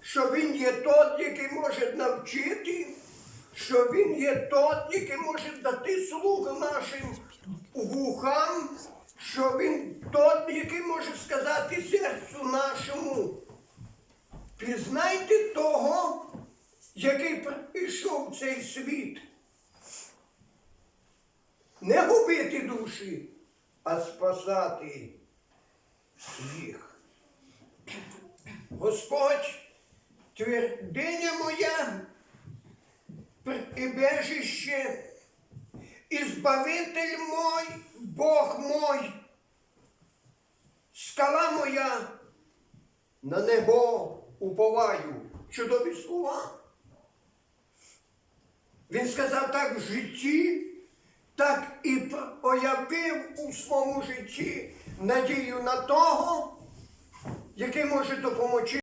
що він є тот, який може навчити, що він є тот, який може дати слух нашим вухам, що він тот, який може сказати серцю нашому. Пізнайте того, який прийшов в цей світ. Не губити душі, а спасати їх. Господь, твердиня моя, прибежище, Избавитель мой, Бог мой, скала моя, на небо уповаю. Чудові слова. Він сказав так в житті, так і проявив у своєму житті надію на того, який може допомогти.